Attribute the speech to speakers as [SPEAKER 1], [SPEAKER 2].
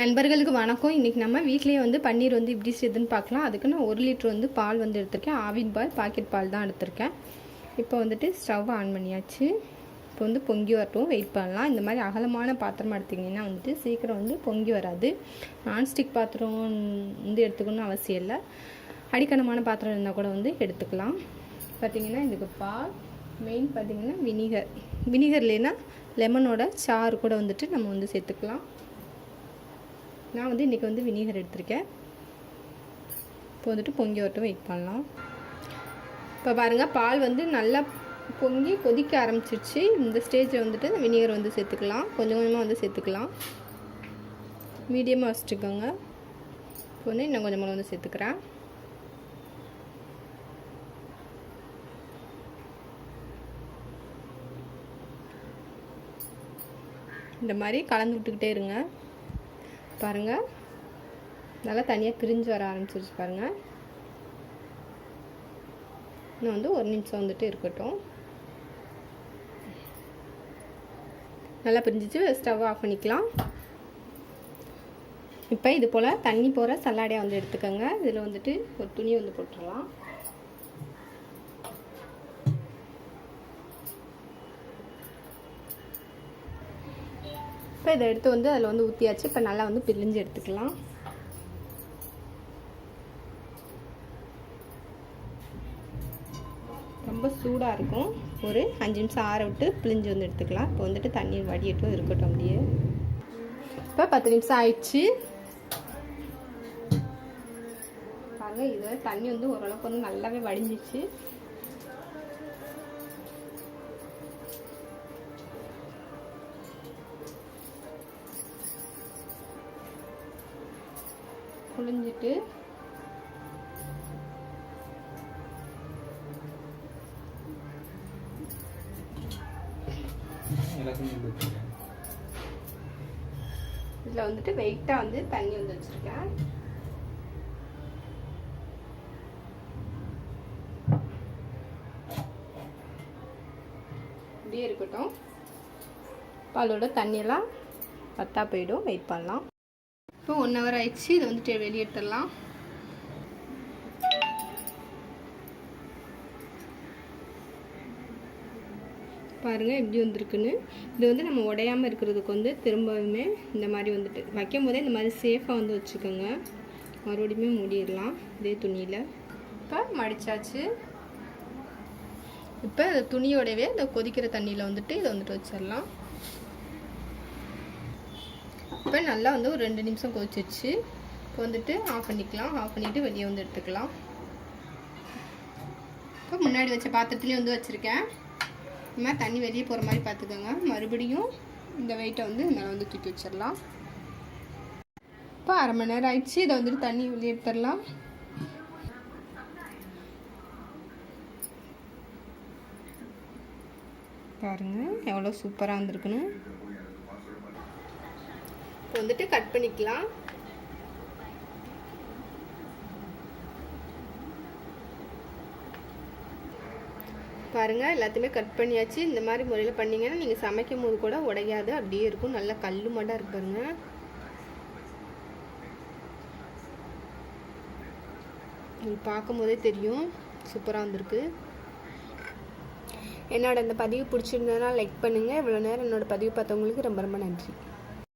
[SPEAKER 1] நண்பர்களுக்கு வணக்கம். இன்றைக்கி நம்ம வீட்லேயே வந்து பன்னீர் வந்து இப்படி செய்யுதுன்னு பார்க்கலாம். அதுக்கு நான் ஒரு லிட்டர் வந்து பால் வந்து எடுத்திருக்கேன். ஆவின் பால் பாக்கெட் பால் தான் எடுத்திருக்கேன். இப்போ வந்துட்டு ஸ்டவ் ஆன் பண்ணியாச்சு. இப்போ வந்து பொங்கி வரட்டும். வெயிட் பண்ணலாம். இந்த மாதிரி அகலமான பாத்திரமாக எடுத்திங்கன்னா வந்துட்டு சீக்கிரம் வந்து பொங்கி வராது. நான்ஸ்டிக் பாத்திரம் வந்து எடுத்துக்கணும்னு அவசியம் இல்லை. அடிக்கனமான பாத்திரம் இருந்தால் கூட வந்து எடுத்துக்கலாம். பார்த்திங்கன்னா இதுக்கு பால் மெயின் பார்த்திங்கன்னா வினிகர். வினிகர் இல்லைன்னா லெமனோட சாறு கூட வந்துட்டு நம்ம வந்து சேர்த்துக்கலாம். நான் வந்து இன்றைக்கி வந்து வினிகர் எடுத்திருக்கேன். இப்போ வந்துட்டு பொங்கி வரட்டும் வெயிட் பண்ணலாம். இப்போ பாருங்கள் பால் வந்து நல்லா பொங்கி கொதிக்க ஆரம்பிச்சிருச்சு. இந்த ஸ்டேஜில் வந்துட்டு வினிகர் வந்து சேர்த்துக்கலாம். கொஞ்சம் கொஞ்சமாக வந்து சேர்த்துக்கலாம். மீடியமாக வச்சுட்டுக்கோங்க இப்போ வந்து இன்னும் கொஞ்சமாக வந்து சேர்த்துக்கிறேன். இந்த மாதிரி கலந்து விட்டுக்கிட்டே இருங்க. பாருங்கள் நல்லா தனியாக பிரிஞ்சு வர ஆரம்பிச்சிருச்சு பாருங்கள் இன்னும் வந்து ஒரு நிமிஷம் வந்துட்டு இருக்கட்டும். நல்லா பிரிஞ்சிச்சு. ஸ்டவ் ஆஃப் பண்ணிக்கலாம். இப்போ இது போல் தண்ணி போகிற சல்லாடையாக வந்து எடுத்துக்கோங்க. இதில் வந்துட்டு ஒரு துணி வந்து போட்டுடலாம். இப்போ இதை எடுத்து வந்து அதில் வந்து ஊற்றியாச்சு இப்போ நல்லா வந்து பிரிஞ்சு எடுத்துக்கலாம். ரொம்ப சூடாக இருக்கும். ஒரு அஞ்சு நிமிஷம் ஆற விட்டு பிழிஞ்சு வந்து எடுத்துக்கலாம். இப்போ வந்துட்டு தண்ணீர் வடியட்டும் இருக்கட்டும் அப்படியே. இப்போ பத்து நிமிஷம் ஆயிடுச்சு. பாருங்கள் இது தண்ணி வந்து ஓரளவுக்கு வந்து நல்லாவே வடிஞ்சிச்சு. புழிஞ்சிட்டு இதில் வந்துட்டு வெயிட்டாக வந்து தண்ணி வந்து வச்சுருக்கேன். இப்படியே இருக்கட்டும். பாலோட தண்ணியெல்லாம் பத்தா போயிடும் வெயிட் பண்ணலாம் இப்போ ஒன் ஹவர் ஆயிடுச்சு. இதை வந்துட்டு வெளியே எடுத்துடலாம் பாருங்கள் எப்படி வந்திருக்குன்னு. இது வந்து நம்ம உடையாமல் இருக்கிறதுக்கு வந்து திரும்பவுமே இந்த மாதிரி வந்துட்டு வைக்கும் போதே இந்த மாதிரி சேஃபாக வந்து வச்சுக்கோங்க. மறுபடியுமே மூடிடலாம் இதே துணியில். இப்போ மடித்தாச்சு இப்போ இந்த துணியோடவே இந்த கொதிக்கிற தண்ணியில் வந்துட்டு இதை வந்துட்டு வச்சிடலாம். இப்போ நல்லா வந்து ஒரு ரெண்டு நிமிஷம் கொதிச்சிருச்சு. இப்போ வந்துட்டு ஆஃப் பண்ணிக்கலாம். ஆஃப் பண்ணிவிட்டு வெளியே வந்து எடுத்துக்கலாம். இப்போ முன்னாடி வச்ச பாத்திரத்துலேயும் வந்து வச்சுருக்கேன். இந்த மாதிரி தண்ணி வெளியே போகிற மாதிரி பார்த்துக்கோங்க மறுபடியும் இந்த வெயிட்டை வந்து மேலே வந்து தூக்கி வச்சிடலாம். இப்போ அரை மணி நேரம் ஆயிடுச்சு. இதை வந்துட்டு தண்ணி வெளியே எடுத்துடலாம். பாருங்கள் எவ்வளோ சூப்பராக வந்திருக்குன்னு. இப்போ வந்துட்டு கட் பண்ணிக்கலாம். பாருங்கள் எல்லாத்தையுமே கட் பண்ணியாச்சு. இந்த மாதிரி முறையில் பண்ணிங்கன்னா நீங்கள் சமைக்கும் போது கூட உடையாது. அப்படியே இருக்கும். நல்லா கல் மட்டாக இருக்கு உங்களுக்கு பார்க்கும் போதே தெரியும். சூப்பராக வந்திருக்கு. என்னோட இந்த பதிவு பிடிச்சிருந்ததுனா லைக் பண்ணுங்கள் இவ்வளோ நேரம் என்னோடய பதிவு பார்த்தவங்களுக்கு ரொம்ப ரொம்ப நன்றி.